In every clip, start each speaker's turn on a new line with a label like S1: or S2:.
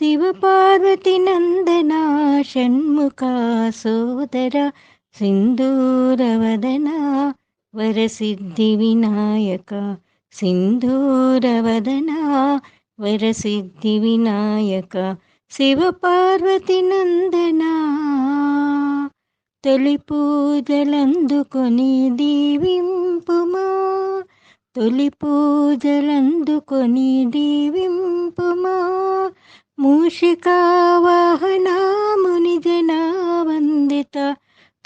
S1: శివపార్వతి నందన షణ్ముఖ సోదర సింధూరవదన వరసిద్ధి వినాయక సింధూరవదన వరసిద్ధి వినాయక శివపార్వతి నందన. తొలి పూజలందుకొని దీవింపుమా? తొలి పూజలందుకొని దీవింపుమా? మూషికా వాహనాముని వందిత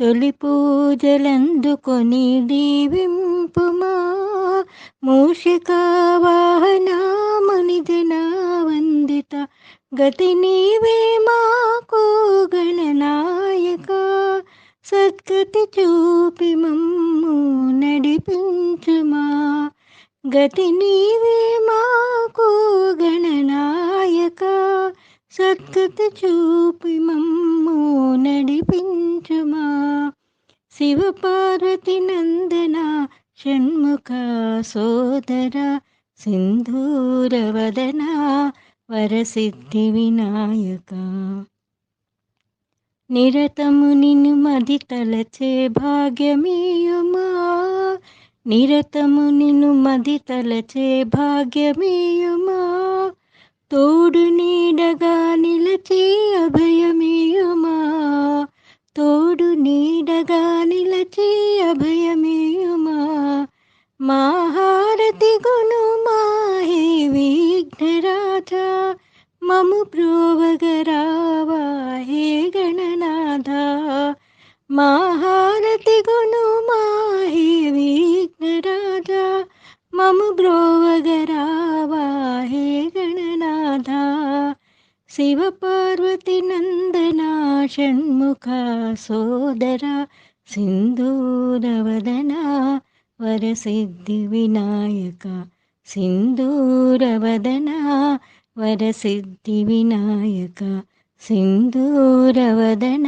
S1: తొలి పూజలందుకొని దీవింపుమా. మూషికా వాహనాముని వందిత గతి నీవే మాకు గణనాయక సద్గతి చూపి మమ్ము నడిపించుమా. గతి నీవే మాకు గణనాయక సద్గతి చూపి మమ్ము నడిపించుమా. శివపార్వతి నందన షణ్ముఖ సోదర సింధూరవదన వరసిద్ధి వినాయక. నిరతము నిన్ను మది తలచే భాగ్యమీయుమా. నిరతము నిన్ను మది తలచే భాగ్యమీయుమా. తోడు నీడగా నిలచి అభయమేయుమా? తోడు నీడగా నిలచి అభయమేయుమా? మాహారతి గును మాహే విఘ్నరాజా మము ప్రోవగరావా? హే గణనాథ మాహారతి గును మాహే శివపార్వతి నందన షణ్ముఖ సోదర సింధూరవదన వరసిద్ధి వినాయక సింధూరవదన వరసిద్ధి వినాయక సింధూరవదన